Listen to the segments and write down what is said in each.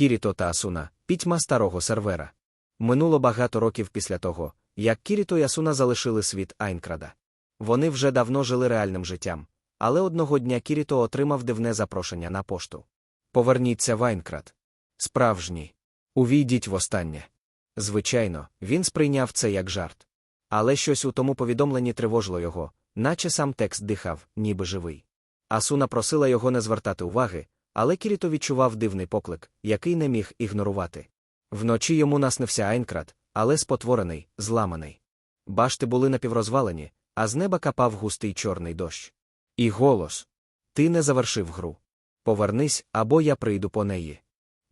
Кіріто та Асуна, пітьма старого сервера. Минуло багато років після того, як Кіріто і Асуна залишили світ Айнкрада. Вони вже давно жили реальним життям, але одного дня Кіріто отримав дивне запрошення на пошту. Поверніться в Айнкрад. Справжній. Увійдіть востаннє. Звичайно, він сприйняв це як жарт. Але щось у тому повідомленні тривожило його, наче сам текст дихав, ніби живий. Асуна просила його не звертати уваги, але Кіріто відчував дивний поклик, який не міг ігнорувати. Вночі йому наснився Айнкрат, але спотворений, зламаний. Башти були напіврозвалені, а з неба капав густий чорний дощ. І голос Ти не завершив гру. Повернись, або я прийду по неї.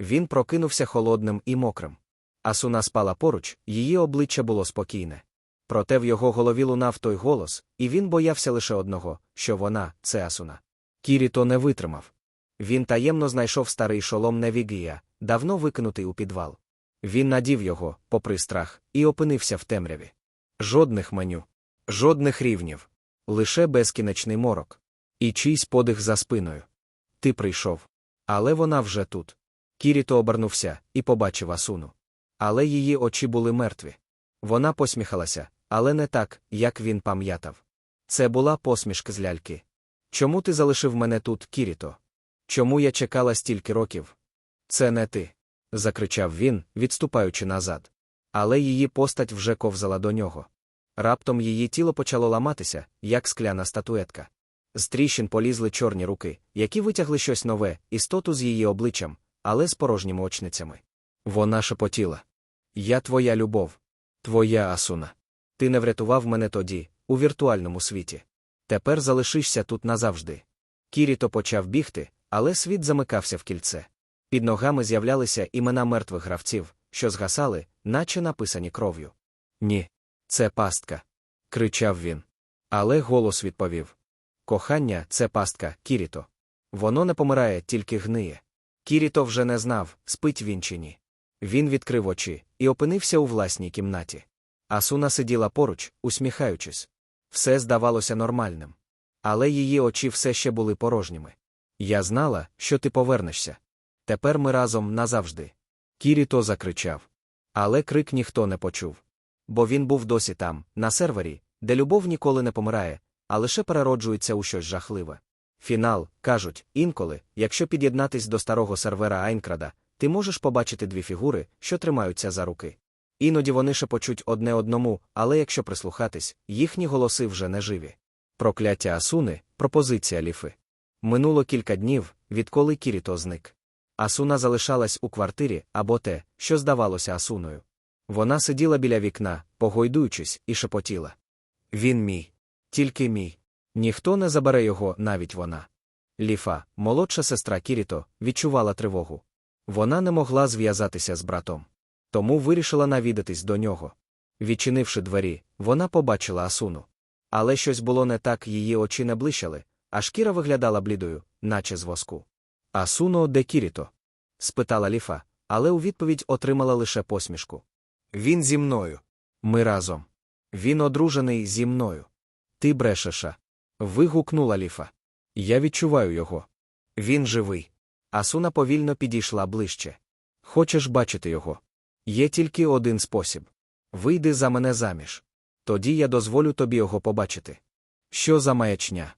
Він прокинувся холодним і мокрим. Асуна спала поруч, її обличчя було спокійне. Проте в його голові лунав той голос, і він боявся лише одного, що вона це Асуна. Кіріто не витримав. Він таємно знайшов старий шолом Невігія, давно викинутий у підвал. Він надів його, попри страх, і опинився в темряві. Жодних меню, жодних рівнів, лише безкінечний морок. І чийсь подих за спиною. Ти прийшов. Але вона вже тут. Кіріто обернувся і побачив Асуну. Але її очі були мертві. Вона посміхалася, але не так, як він пам'ятав. Це була посмішка з ляльки. Чому ти залишив мене тут, Кіріто? Чому я чекала стільки років? Це не ти. закричав він, відступаючи назад. Але її постать вже ковзала до нього. Раптом її тіло почало ламатися, як скляна статуетка. З тріщин полізли чорні руки, які витягли щось нове, істоту з її обличчям, але з порожніми очницями. Вона шепотіла. Я твоя любов, твоя асуна. Ти не врятував мене тоді, у віртуальному світі. Тепер залишишся тут назавжди. Кіріто почав бігти, але світ замикався в кільце. Під ногами з'являлися імена мертвих гравців, що згасали, наче написані кров'ю. Ні, це пастка. кричав він. Але голос відповів: Кохання це пастка, Кіріто. Воно не помирає, тільки гниє. Кіріто вже не знав, спить він чи ні. Він відкрив очі і опинився у власній кімнаті. Асуна сиділа поруч, усміхаючись. Все здавалося нормальним. Але її очі все ще були порожніми. Я знала, що ти повернешся. Тепер ми разом назавжди. Кіріто закричав. Але крик ніхто не почув. Бо він був досі там, на сервері, де любов ніколи не помирає, а лише перероджується у щось жахливе. Фінал, кажуть, інколи, якщо під'єднатись до старого сервера Айнкрада, ти можеш побачити дві фігури, що тримаються за руки. Іноді вони шепочуть одне одному, але якщо прислухатись, їхні голоси вже не живі. Прокляття Асуни, пропозиція ліфи. Минуло кілька днів, відколи Кіріто зник. Асуна залишалась у квартирі або те, що здавалося Асуною. Вона сиділа біля вікна, погойдуючись, і шепотіла. Він мій. Тільки мій. Ніхто не забере його, навіть вона. Ліфа, молодша сестра Кіріто, відчувала тривогу. Вона не могла зв'язатися з братом. Тому вирішила навідатись до нього. Відчинивши двері, вона побачила Асуну. Але щось було не так, її очі не блищали, а шкіра виглядала блідою, наче з воску. Асуно де Кіріто? спитала ліфа, але у відповідь отримала лише посмішку. Він зі мною. Ми разом. Він одружений зі мною. Ти брешеша. Вигукнула ліфа. Я відчуваю його. Він живий. Асуна повільно підійшла ближче. Хочеш бачити його? Є тільки один спосіб. Вийди за мене заміж. Тоді я дозволю тобі його побачити. Що за маячня?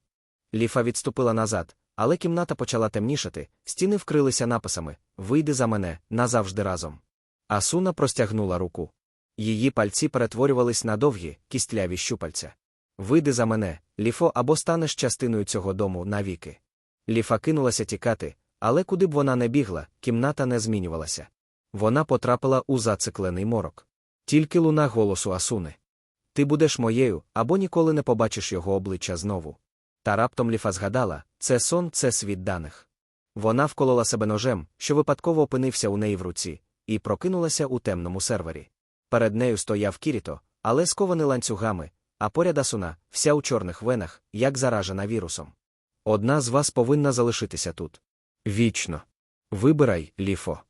Ліфа відступила назад, але кімната почала темнішати, стіни вкрилися написами Вийди за мене назавжди разом. Асуна простягнула руку. Її пальці перетворювались на довгі, кістляві щупальця. Вийди за мене, ліфо, або станеш частиною цього дому навіки. Ліфа кинулася тікати, але куди б вона не бігла, кімната не змінювалася. Вона потрапила у зациклений морок. Тільки луна голосу Асуни. Ти будеш моєю, або ніколи не побачиш його обличчя знову. Та раптом ліфа згадала це сон, це світ даних. Вона вколола себе ножем, що випадково опинився у неї в руці, і прокинулася у темному сервері. Перед нею стояв Кіріто, але скований ланцюгами, а поряд Асуна, вся у чорних венах, як заражена вірусом. Одна з вас повинна залишитися тут. Вічно. Вибирай, ліфо.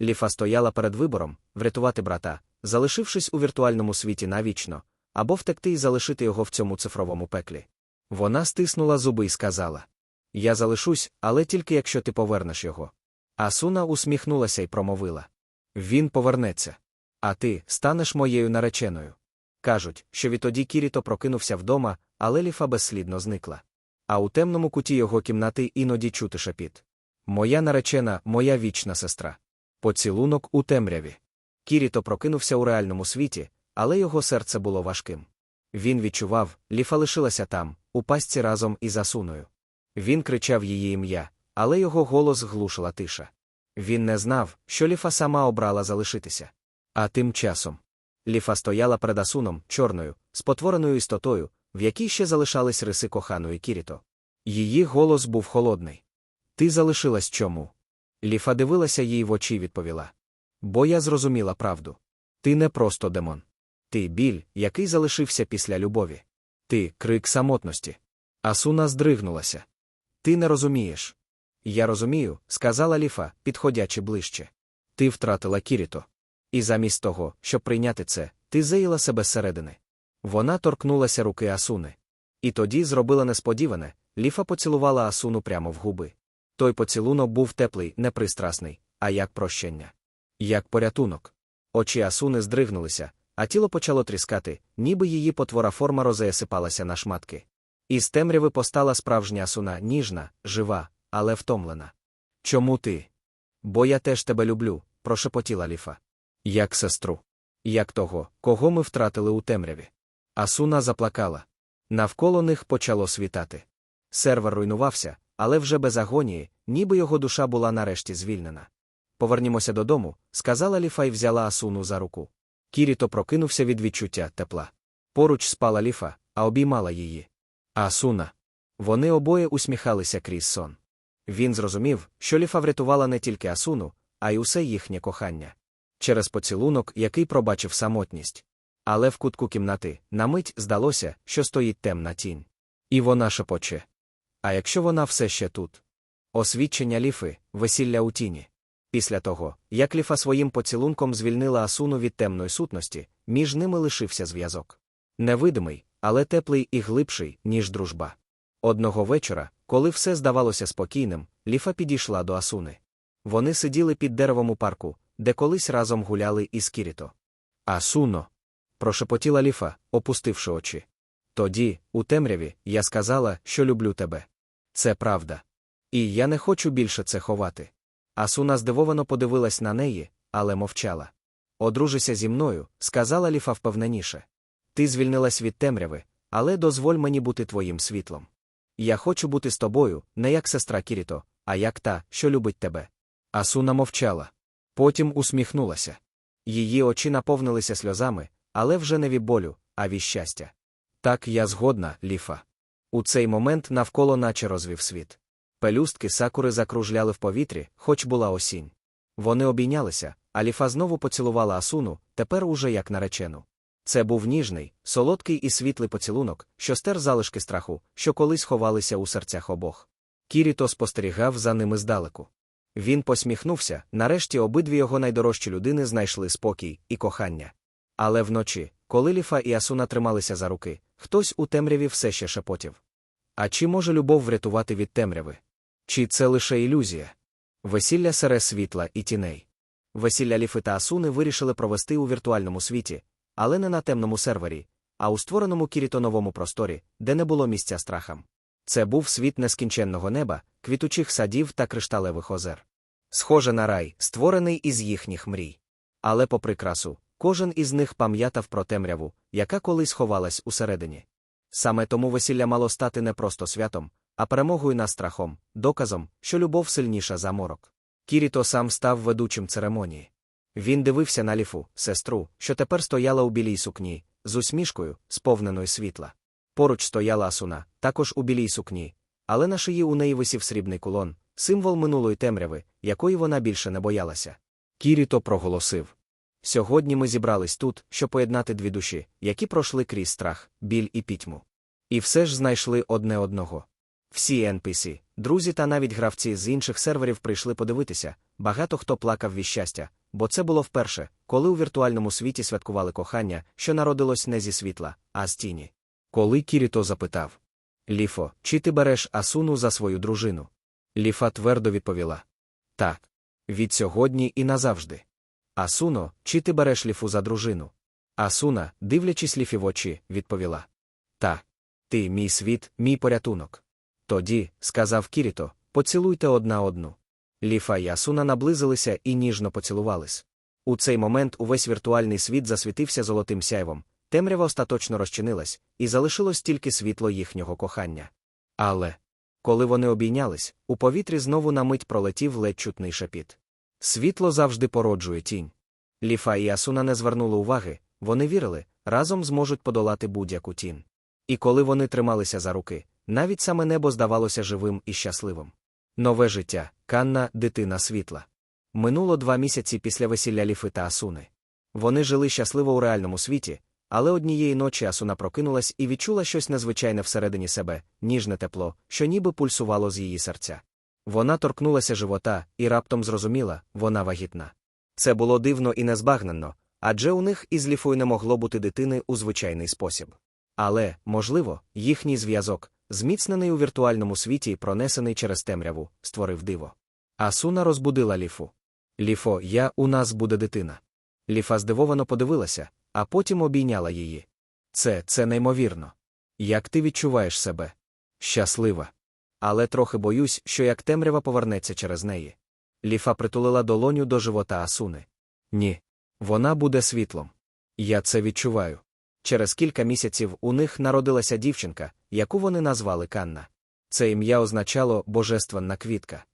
Ліфа стояла перед вибором врятувати брата, залишившись у віртуальному світі навічно, або втекти і залишити його в цьому цифровому пеклі. Вона стиснула зуби і сказала: Я залишусь, але тільки якщо ти повернеш його. Асуна усміхнулася і промовила. Він повернеться. А ти станеш моєю нареченою. Кажуть, що відтоді Кіріто прокинувся вдома, але ліфа безслідно зникла. А у темному куті його кімнати іноді чути шепіт. Моя наречена, моя вічна сестра. Поцілунок у темряві. Кіріто прокинувся у реальному світі, але його серце було важким. Він відчував, ліфа лишилася там, у пастці разом із Асуною. Він кричав її ім'я, але його голос глушила тиша. Він не знав, що ліфа сама обрала залишитися. А тим часом ліфа стояла перед Асуном, чорною, спотвореною істотою, в якій ще залишались риси коханої Кіріто. Її голос був холодний. Ти залишилась чому? Ліфа дивилася їй в очі і відповіла. Бо я зрозуміла правду. Ти не просто демон. Ти біль, який залишився після любові. Ти крик самотності. Асуна здригнулася. Ти не розумієш. Я розумію, сказала Ліфа, підходячи ближче. Ти втратила Кіріто. І замість того, щоб прийняти це, ти заїла себе зсередини. Вона торкнулася руки Асуни. І тоді зробила несподіване, Ліфа поцілувала Асуну прямо в губи. Той поцілунок був теплий, непристрасний, а як прощення. Як порятунок. Очі Асуни здригнулися, а тіло почало тріскати, ніби її потвора форма розеясипалася на шматки. Із темряви постала справжня Асуна, ніжна, жива, але втомлена. Чому ти? Бо я теж тебе люблю, прошепотіла Ліфа. Як сестру. Як того, кого ми втратили у темряві. Асуна заплакала. Навколо них почало світати. Сервер руйнувався, але вже без агонії, ніби його душа була нарешті звільнена. Повернімося додому, сказала Ліфа і взяла Асуну за руку. Кіріто прокинувся від відчуття тепла. Поруч спала Ліфа, а обіймала її. Асуна. Вони обоє усміхалися крізь сон. Він зрозумів, що Ліфа врятувала не тільки Асуну, а й усе їхнє кохання. Через поцілунок, який пробачив самотність. Але в кутку кімнати, на мить здалося, що стоїть темна тінь. І вона шепоче. А якщо вона все ще тут? Освідчення ліфи, весілля у тіні. Після того, як ліфа своїм поцілунком звільнила Асуну від темної сутності, між ними лишився зв'язок. Невидимий, але теплий і глибший, ніж дружба. Одного вечора, коли все здавалося спокійним, ліфа підійшла до Асуни. Вони сиділи під деревом у парку, де колись разом гуляли із Кіріто. Асуно. прошепотіла ліфа, опустивши очі. Тоді, у темряві, я сказала, що люблю тебе. Це правда. І я не хочу більше це ховати. Асуна здивовано подивилась на неї, але мовчала. Одружися зі мною, сказала ліфа впевненіше. Ти звільнилась від темряви, але дозволь мені бути твоїм світлом. Я хочу бути з тобою, не як сестра Кіріто, а як та, що любить тебе. Асуна мовчала. Потім усміхнулася. Її очі наповнилися сльозами, але вже не від болю, а від щастя. Так я згодна, ліфа. У цей момент навколо наче розвів світ. Пелюстки сакури закружляли в повітрі, хоч була осінь. Вони обійнялися, а ліфа знову поцілувала Асуну, тепер уже як наречену. Це був ніжний, солодкий і світлий поцілунок, що стер залишки страху, що колись ховалися у серцях обох. Кіріто спостерігав за ними здалеку. Він посміхнувся, нарешті обидві його найдорожчі людини знайшли спокій і кохання. Але вночі, коли Ліфа і Асуна трималися за руки, хтось у темряві все ще шепотів. А чи може любов врятувати від темряви? Чи це лише ілюзія? Весілля сере світла і тіней. Весілля Ліфи та Асуни вирішили провести у віртуальному світі, але не на темному сервері, а у створеному кірітоновому просторі, де не було місця страхам. Це був світ нескінченного неба, квітучих садів та кришталевих озер. Схоже на рай, створений із їхніх мрій. Але, попри красу, кожен із них пам'ятав про темряву, яка колись ховалась усередині. Саме тому весілля мало стати не просто святом, а перемогою над страхом, доказом, що любов сильніша за морок. Кіріто сам став ведучим церемонії. Він дивився на ліфу, сестру, що тепер стояла у білій сукні, з усмішкою, сповненою світла. Поруч стояла Асуна, також у білій сукні, але на шиї у неї висів срібний кулон, символ минулої темряви, якої вона більше не боялася. Кіріто проголосив. Сьогодні ми зібрались тут, щоб поєднати дві душі, які пройшли крізь страх, біль і пітьму. І все ж знайшли одне одного. Всі NPC, друзі та навіть гравці з інших серверів прийшли подивитися, багато хто плакав від щастя, бо це було вперше, коли у віртуальному світі святкували кохання, що народилось не зі світла, а з тіні. Коли Кіріто запитав Ліфо, чи ти береш Асуну за свою дружину? Ліфа твердо відповіла Так. Від сьогодні і назавжди. Асуно, чи ти береш ліфу за дружину? Асуна, дивлячись ліфі в очі, відповіла. Та. Ти, мій світ, мій порятунок. Тоді, сказав Кіріто, поцілуйте одна одну. Ліфа і Асуна наблизилися і ніжно поцілувались. У цей момент увесь віртуальний світ засвітився золотим сяйвом, темрява остаточно розчинилась, і залишилось тільки світло їхнього кохання. Але, коли вони обійнялись, у повітрі знову на мить пролетів ледь чутний шепіт. Світло завжди породжує тінь. Ліфа і Асуна не звернули уваги, вони вірили, разом зможуть подолати будь-яку тінь. І коли вони трималися за руки, навіть саме небо здавалося живим і щасливим. Нове життя, Канна, дитина світла. Минуло два місяці після весілля Ліфи та Асуни. Вони жили щасливо у реальному світі, але однієї ночі Асуна прокинулась і відчула щось незвичайне всередині себе, ніжне тепло, що ніби пульсувало з її серця. Вона торкнулася живота і раптом зрозуміла, вона вагітна. Це було дивно і незбагненно, адже у них із ліфою не могло бути дитини у звичайний спосіб. Але, можливо, їхній зв'язок, зміцнений у віртуальному світі і пронесений через темряву, створив диво. Асуна розбудила ліфу. Ліфо, я, у нас буде дитина. Ліфа здивовано подивилася, а потім обійняла її. Це, це неймовірно. Як ти відчуваєш себе? Щаслива. Але трохи боюсь, що як темрява повернеться через неї. Ліфа притулила долоню до живота Асуни. Ні. Вона буде світлом. Я це відчуваю. Через кілька місяців у них народилася дівчинка, яку вони назвали Канна. Це ім'я означало божественна квітка.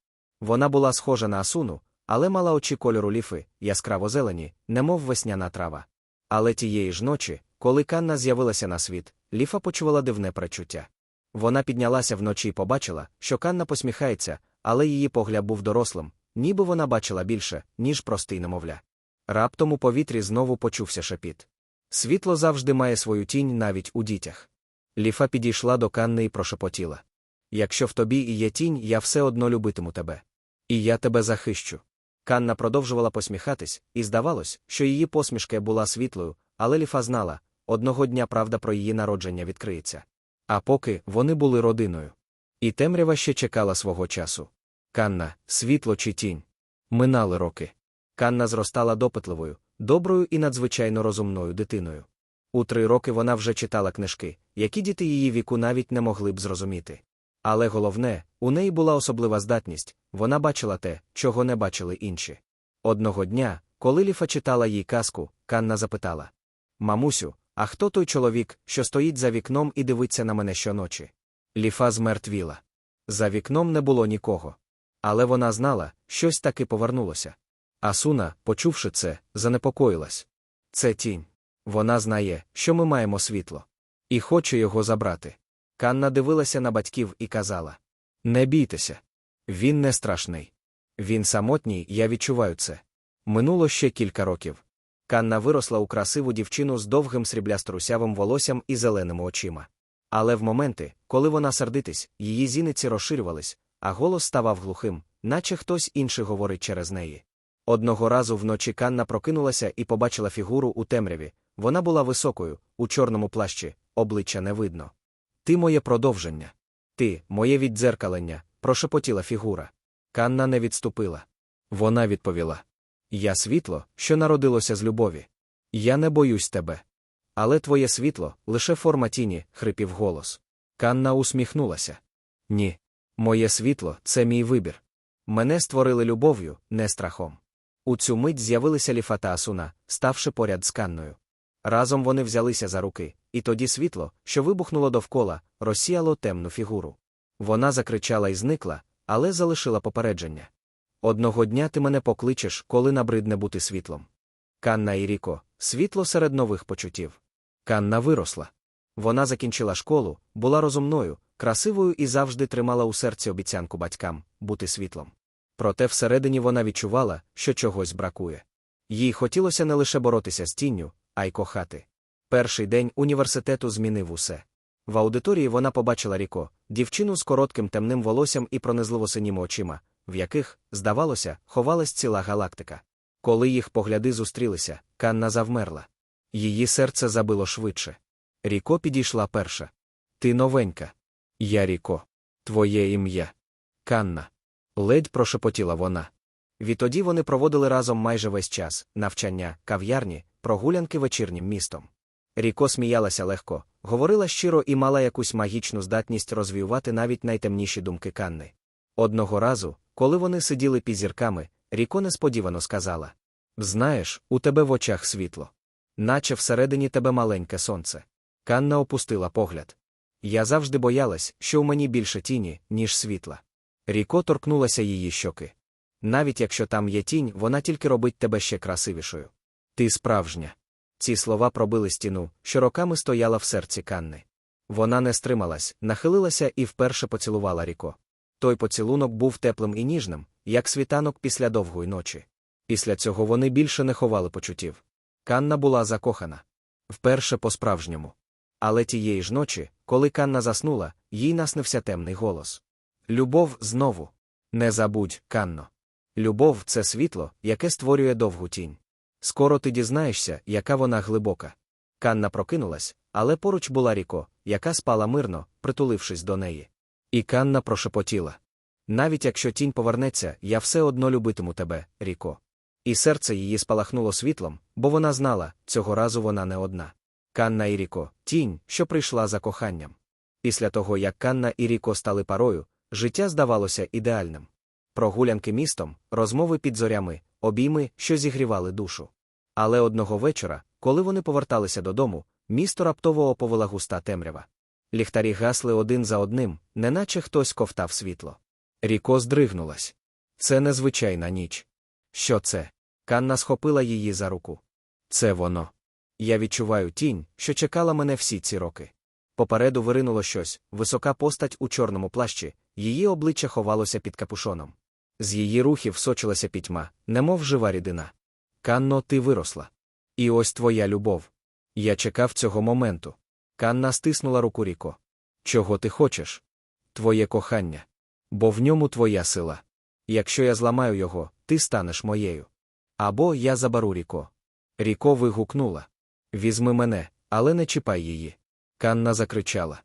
Вона була схожа на Асуну, але мала очі кольору ліфи, яскраво зелені, немов весняна трава. Але тієї ж ночі, коли Канна з'явилася на світ, ліфа почувала дивне пречуття. Вона піднялася вночі і побачила, що Канна посміхається, але її погляд був дорослим, ніби вона бачила більше, ніж простий немовля. Раптом у повітрі знову почувся шепіт. Світло завжди має свою тінь навіть у дітях. Ліфа підійшла до Канни і прошепотіла. Якщо в тобі і є тінь, я все одно любитиму тебе. І я тебе захищу. Канна продовжувала посміхатись, і здавалось, що її посмішка була світлою, але Ліфа знала одного дня правда про її народження відкриється. А поки вони були родиною. І темрява ще чекала свого часу. Канна, світло чи тінь. Минали роки. Канна зростала допитливою, доброю і надзвичайно розумною дитиною. У три роки вона вже читала книжки, які діти її віку навіть не могли б зрозуміти. Але головне, у неї була особлива здатність вона бачила те, чого не бачили інші. Одного дня, коли Ліфа читала їй казку, Канна запитала Мамусю, а хто той чоловік, що стоїть за вікном і дивиться на мене щоночі? Ліфа змертвіла. За вікном не було нікого. Але вона знала, щось таки повернулося. Асуна, почувши це, занепокоїлась. Це тінь. Вона знає, що ми маємо світло. І хоче його забрати. Канна дивилася на батьків і казала: Не бійтеся. Він не страшний. Він самотній, я відчуваю це. Минуло ще кілька років. Канна виросла у красиву дівчину з довгим срібляструсявим волоссям і зеленими очима. Але в моменти, коли вона сердитись, її зіниці розширювались, а голос ставав глухим, наче хтось інший говорить через неї. Одного разу вночі Канна прокинулася і побачила фігуру у темряві. Вона була високою, у чорному плащі, обличчя не видно. Ти моє продовження. Ти, моє віддзеркалення, прошепотіла фігура. Канна не відступила. Вона відповіла: Я світло, що народилося з любові. Я не боюсь тебе. Але твоє світло лише форма тіні, хрипів голос. Канна усміхнулася. Ні. Моє світло це мій вибір. Мене створили любов'ю, не страхом. У цю мить з'явилися Ліфа та Асуна, ставши поряд з Канною. Разом вони взялися за руки, і тоді світло, що вибухнуло довкола, розсіяло темну фігуру. Вона закричала і зникла, але залишила попередження. Одного дня ти мене покличеш, коли набридне бути світлом. Канна і Ріко, світло серед нових почуттів. Канна виросла. Вона закінчила школу, була розумною, красивою і завжди тримала у серці обіцянку батькам бути світлом. Проте всередині вона відчувала, що чогось бракує. Їй хотілося не лише боротися з тінню, а й кохати. Перший день університету змінив усе. В аудиторії вона побачила Ріко, дівчину з коротким темним волоссям і пронизливо синіми очима, в яких, здавалося, ховалась ціла галактика. Коли їх погляди зустрілися, Канна завмерла. Її серце забило швидше. Ріко підійшла перша. Ти новенька. Я Ріко. Твоє ім'я. Канна. Ледь прошепотіла вона. Відтоді вони проводили разом майже весь час навчання, кав'ярні, прогулянки вечірнім містом. Ріко сміялася легко, говорила щиро і мала якусь магічну здатність розвіювати навіть найтемніші думки Канни. Одного разу, коли вони сиділи під зірками, Ріко несподівано сказала: Знаєш, у тебе в очах світло. Наче всередині тебе маленьке сонце. Канна опустила погляд. Я завжди боялась, що у мені більше тіні, ніж світла. Ріко торкнулася її щоки. Навіть якщо там є тінь, вона тільки робить тебе ще красивішою. Ти справжня. Ці слова пробили стіну, що роками стояла в серці Канни. Вона не стрималась, нахилилася і вперше поцілувала Ріко. Той поцілунок був теплим і ніжним, як світанок після довгої ночі. Після цього вони більше не ховали почуттів. Канна була закохана. Вперше по-справжньому. Але тієї ж ночі, коли Канна заснула, їй наснився темний голос. Любов знову. Не забудь, Канно. Любов це світло, яке створює довгу тінь. Скоро ти дізнаєшся, яка вона глибока. Канна прокинулась, але поруч була Ріко, яка спала мирно, притулившись до неї. І Канна прошепотіла. Навіть якщо тінь повернеться, я все одно любитиму тебе, Ріко. І серце її спалахнуло світлом, бо вона знала, цього разу вона не одна. Канна і Ріко, тінь, що прийшла за коханням. Після того, як Канна і Ріко стали парою, життя здавалося ідеальним. Прогулянки містом, розмови під зорями, обійми, що зігрівали душу. Але одного вечора, коли вони поверталися додому, місто раптово оповила густа темрява. Ліхтарі гасли один за одним, неначе хтось ковтав світло. Ріко здригнулась. Це незвичайна ніч. Що це? Канна схопила її за руку. Це воно. Я відчуваю тінь, що чекала мене всі ці роки. Попереду виринуло щось, висока постать у чорному плащі, її обличчя ховалося під капушоном. З її рухів сочилася пітьма, немов жива рідина. Канно, ти виросла. І ось твоя любов. Я чекав цього моменту. Канна стиснула руку Ріко. Чого ти хочеш? Твоє кохання. Бо в ньому твоя сила. Якщо я зламаю його, ти станеш моєю. Або я заберу Ріко. Ріко вигукнула. Візьми мене, але не чіпай її. Канна закричала.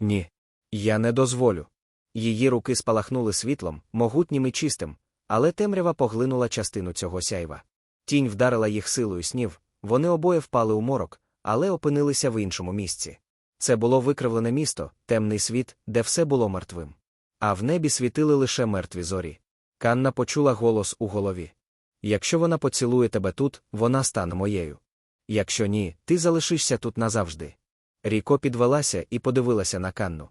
Ні. Я не дозволю. Її руки спалахнули світлом, могутнім і чистим, але темрява поглинула частину цього сяйва. Тінь вдарила їх силою снів, вони обоє впали у морок, але опинилися в іншому місці. Це було викривлене місто, темний світ, де все було мертвим. А в небі світили лише мертві зорі. Канна почула голос у голові. Якщо вона поцілує тебе тут, вона стане моєю. Якщо ні, ти залишишся тут назавжди. Ріко підвелася і подивилася на Канну.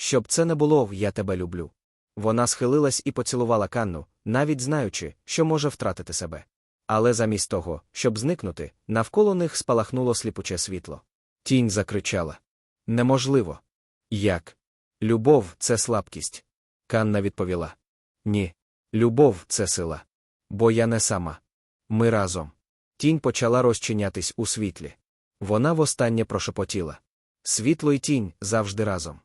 Щоб це не було, я тебе люблю. Вона схилилась і поцілувала Канну, навіть знаючи, що може втратити себе. Але замість того, щоб зникнути, навколо них спалахнуло сліпуче світло. Тінь закричала. Неможливо. Як? Любов це слабкість. Канна відповіла. Ні. Любов це сила. Бо я не сама. Ми разом. Тінь почала розчинятись у світлі. Вона востаннє прошепотіла. Світло й тінь завжди разом.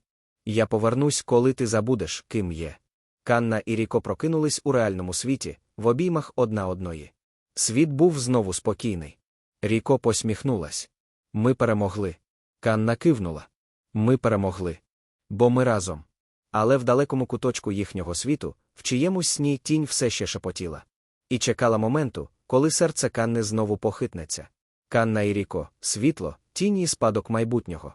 Я повернусь, коли ти забудеш, ким є. Канна і Ріко прокинулись у реальному світі, в обіймах одна одної. Світ був знову спокійний. Ріко посміхнулась. Ми перемогли. Канна кивнула. Ми перемогли. Бо ми разом. Але в далекому куточку їхнього світу, в чиємусь сні тінь все ще шепотіла. І чекала моменту, коли серце Канни знову похитнеться. Канна і Ріко, світло, тінь і спадок майбутнього.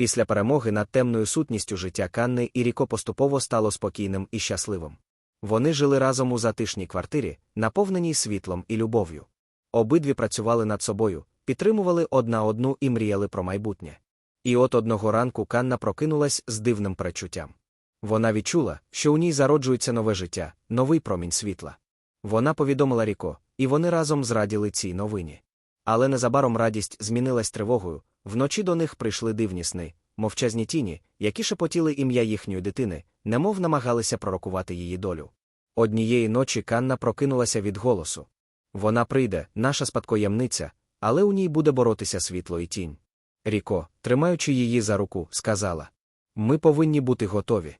Після перемоги над темною сутністю життя Канни і Ріко поступово стало спокійним і щасливим. Вони жили разом у затишній квартирі, наповненій світлом і любов'ю. Обидві працювали над собою, підтримували одна одну і мріяли про майбутнє. І от одного ранку Канна прокинулась з дивним перечуттям. Вона відчула, що у ній зароджується нове життя, новий промінь світла. Вона повідомила Ріко, і вони разом зраділи цій новині. Але незабаром радість змінилась тривогою, вночі до них прийшли дивні сни, мовчазні тіні, які шепотіли ім'я їхньої дитини, немов намагалися пророкувати її долю. Однієї ночі Канна прокинулася від голосу. Вона прийде, наша спадкоємниця, але у ній буде боротися світло і тінь. Ріко, тримаючи її за руку, сказала: Ми повинні бути готові.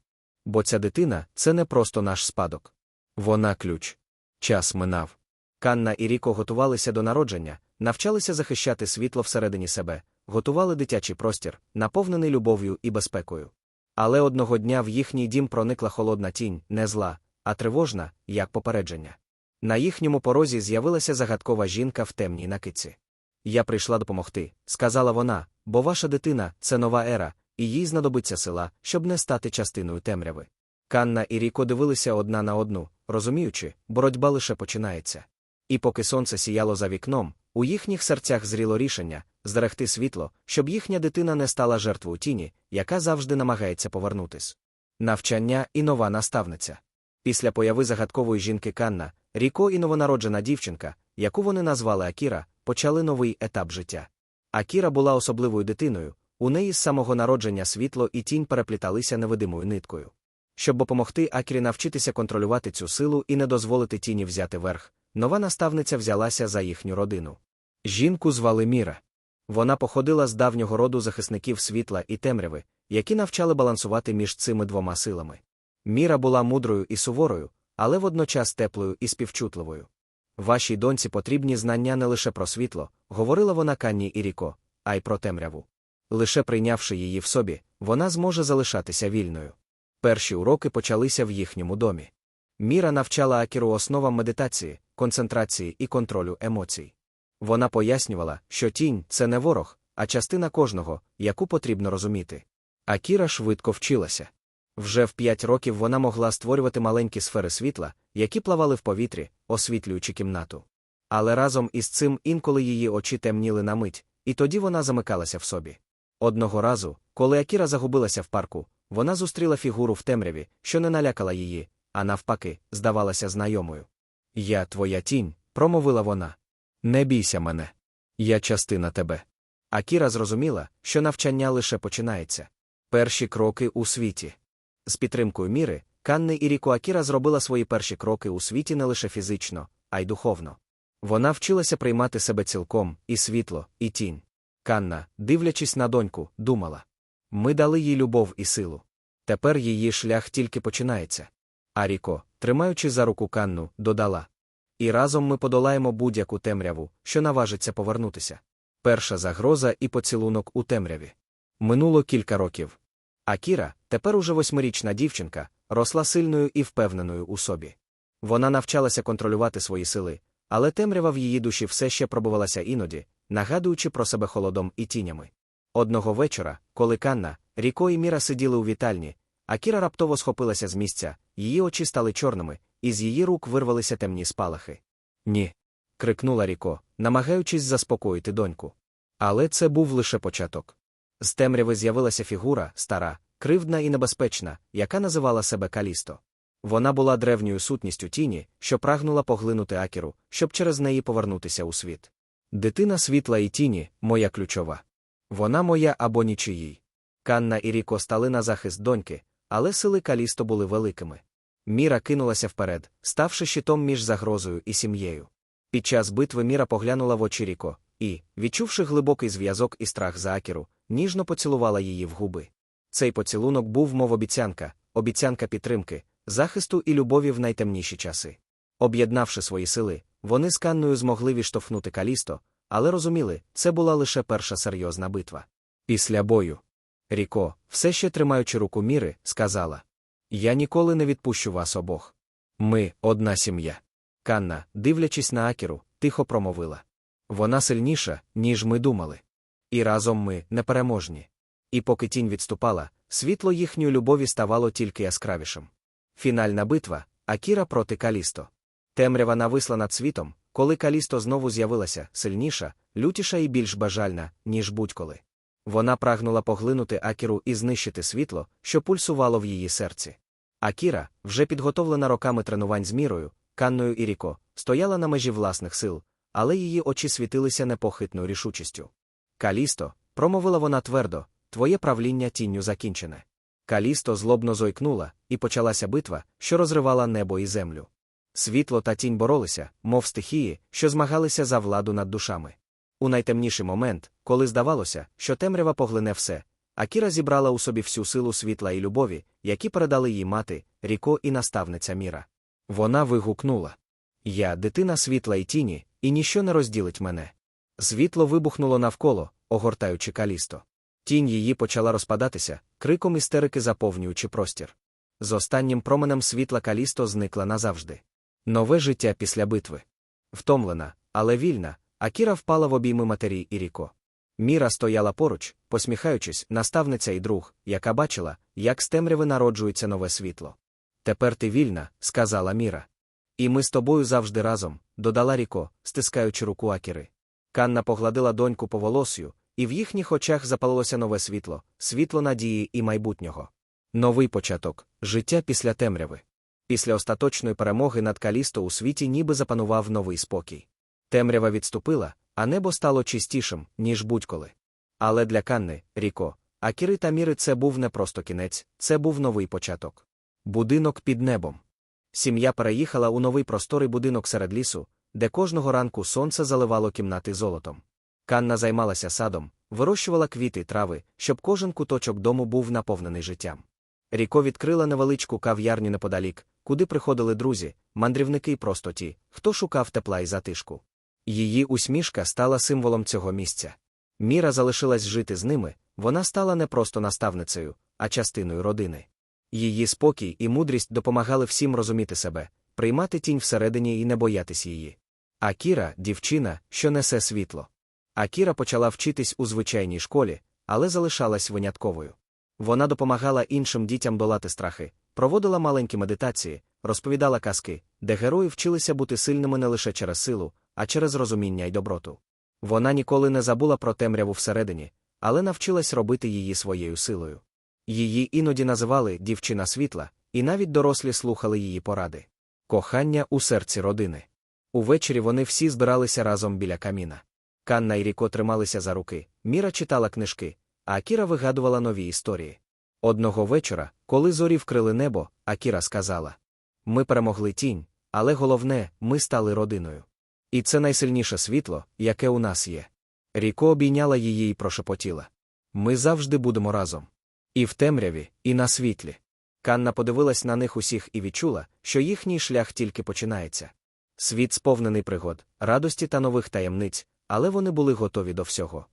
Бо ця дитина це не просто наш спадок. Вона ключ. Час минав. Канна і Ріко готувалися до народження, навчалися захищати світло всередині себе, готували дитячий простір, наповнений любов'ю і безпекою. Але одного дня в їхній дім проникла холодна тінь, не зла, а тривожна, як попередження. На їхньому порозі з'явилася загадкова жінка в темній накидці. Я прийшла допомогти, сказала вона, бо ваша дитина це нова ера, і їй знадобиться сила, щоб не стати частиною темряви. Канна і Ріко дивилися одна на одну, розуміючи, боротьба лише починається. І поки сонце сіяло за вікном, у їхніх серцях зріло рішення зрегти світло, щоб їхня дитина не стала жертвою тіні, яка завжди намагається повернутись. Навчання і нова наставниця. Після появи загадкової жінки Канна, Ріко і новонароджена дівчинка, яку вони назвали Акіра, почали новий етап життя. Акіра була особливою дитиною, у неї з самого народження світло і тінь перепліталися невидимою ниткою. Щоб допомогти Акірі навчитися контролювати цю силу і не дозволити тіні взяти верх, нова наставниця взялася за їхню родину. Жінку звали Міра. Вона походила з давнього роду захисників світла і темряви, які навчали балансувати між цими двома силами. Міра була мудрою і суворою, але водночас теплою і співчутливою. Вашій доньці потрібні знання не лише про світло, говорила вона Канні і Ріко, а й про темряву. Лише прийнявши її в собі, вона зможе залишатися вільною. Перші уроки почалися в їхньому домі. Міра навчала Акіру основам медитації, концентрації і контролю емоцій. Вона пояснювала, що тінь це не ворог, а частина кожного, яку потрібно розуміти. Акіра швидко вчилася. Вже в п'ять років вона могла створювати маленькі сфери світла, які плавали в повітрі, освітлюючи кімнату. Але разом із цим інколи її очі темніли на мить, і тоді вона замикалася в собі. Одного разу, коли Акіра загубилася в парку, вона зустріла фігуру в темряві, що не налякала її, а навпаки, здавалася знайомою. Я твоя тінь, промовила вона. Не бійся мене. Я частина тебе. Акіра зрозуміла, що навчання лише починається. Перші кроки у світі. З підтримкою міри, Канни і Ріко Акіра зробила свої перші кроки у світі не лише фізично, а й духовно. Вона вчилася приймати себе цілком, і світло, і тінь. Канна, дивлячись на доньку, думала. Ми дали їй любов і силу. Тепер її шлях тільки починається. А Ріко, тримаючи за руку Канну, додала. І разом ми подолаємо будь-яку темряву, що наважиться повернутися. Перша загроза і поцілунок у темряві. Минуло кілька років. А Кіра, тепер уже восьмирічна дівчинка, росла сильною і впевненою у собі. Вона навчалася контролювати свої сили, але темрява в її душі все ще пробувалася іноді, нагадуючи про себе холодом і тінями. Одного вечора, коли Канна, Ріко і Міра сиділи у вітальні, Акіра раптово схопилася з місця, її очі стали чорними, і з її рук вирвалися темні спалахи. Ні. крикнула Ріко, намагаючись заспокоїти доньку. Але це був лише початок. З темряви з'явилася фігура, стара, кривдна і небезпечна, яка називала себе Калісто. Вона була древньою сутністю тіні, що прагнула поглинути Акіру, щоб через неї повернутися у світ. Дитина світла і тіні, моя ключова. Вона моя або нічиїй. Канна і Ріко стали на захист доньки, але сили Калісто були великими. Міра кинулася вперед, ставши щитом між загрозою і сім'єю. Під час битви Міра поглянула в очі Ріко і, відчувши глибокий зв'язок і страх за Акіру, ніжно поцілувала її в губи. Цей поцілунок був мов обіцянка, обіцянка підтримки, захисту і любові в найтемніші часи. Об'єднавши свої сили, вони з Канною змогли відштовхнути Калісто, але розуміли, це була лише перша серйозна битва. Після бою. Ріко, все ще тримаючи руку міри, сказала: Я ніколи не відпущу вас обох. Ми одна сім'я. Канна, дивлячись на Акіру, тихо промовила. Вона сильніша, ніж ми думали. І разом ми непереможні. І поки тінь відступала, світло їхньої любові ставало тільки яскравішим. Фінальна битва Акіра проти Калісто. Темрява нависла над світом, коли Калісто знову з'явилася сильніша, лютіша і більш бажальна, ніж будь-коли. Вона прагнула поглинути Акіру і знищити світло, що пульсувало в її серці. Акіра, вже підготовлена роками тренувань з мірою, Канною і Ріко, стояла на межі власних сил, але її очі світилися непохитною рішучістю. Калісто, промовила вона твердо, твоє правління тінню закінчене. Калісто злобно зойкнула, і почалася битва, що розривала небо і землю. Світло та тінь боролися, мов стихії, що змагалися за владу над душами. У найтемніший момент, коли здавалося, що темрява поглине все, Акіра зібрала у собі всю силу світла і любові, які передали їй мати, Ріко і наставниця міра. Вона вигукнула Я дитина світла і тіні, і ніщо не розділить мене. Світло вибухнуло навколо, огортаючи калісто. Тінь її почала розпадатися, криком істерики заповнюючи простір. З останнім променем світла калісто зникла назавжди. Нове життя після битви. Втомлена, але вільна, Акіра впала в обійми матері і Ріко. Міра стояла поруч, посміхаючись, наставниця і друг, яка бачила, як з темряви народжується нове світло. Тепер ти вільна, сказала Міра. І ми з тобою завжди разом, додала Ріко, стискаючи руку Акіри. Канна погладила доньку по волосю, і в їхніх очах запалилося нове світло, світло надії і майбутнього. Новий початок, життя після темряви. Після остаточної перемоги над Калісто у світі ніби запанував новий спокій. Темрява відступила, а небо стало чистішим, ніж будь-коли. Але для Канни, Ріко, Акіри та Міри це був не просто кінець, це був новий початок. Будинок під небом. Сім'я переїхала у новий просторий будинок серед лісу, де кожного ранку сонце заливало кімнати золотом. Канна займалася садом, вирощувала квіти трави, щоб кожен куточок дому був наповнений життям. Ріко відкрила невеличку кав'ярню неподалік, куди приходили друзі, мандрівники й просто ті, хто шукав тепла і затишку. Її усмішка стала символом цього місця. Міра залишилась жити з ними, вона стала не просто наставницею, а частиною родини. Її спокій і мудрість допомагали всім розуміти себе, приймати тінь всередині і не боятись її. А Кіра – дівчина, що несе світло. Акіра почала вчитись у звичайній школі, але залишалась винятковою. Вона допомагала іншим дітям долати страхи, проводила маленькі медитації, розповідала казки, де герої вчилися бути сильними не лише через силу, а через розуміння й доброту. Вона ніколи не забула про темряву всередині, але навчилась робити її своєю силою. Її іноді називали дівчина світла, і навіть дорослі слухали її поради. Кохання у серці родини. Увечері вони всі збиралися разом біля каміна. Канна і Ріко трималися за руки, Міра читала книжки, а Акіра вигадувала нові історії. Одного вечора, коли зорі вкрили небо, Акіра сказала: Ми перемогли тінь, але головне, ми стали родиною. І це найсильніше світло, яке у нас є. Ріко обійняла її і прошепотіла. Ми завжди будемо разом. І в темряві, і на світлі. Канна подивилась на них усіх і відчула, що їхній шлях тільки починається. Світ сповнений пригод, радості та нових таємниць, але вони були готові до всього.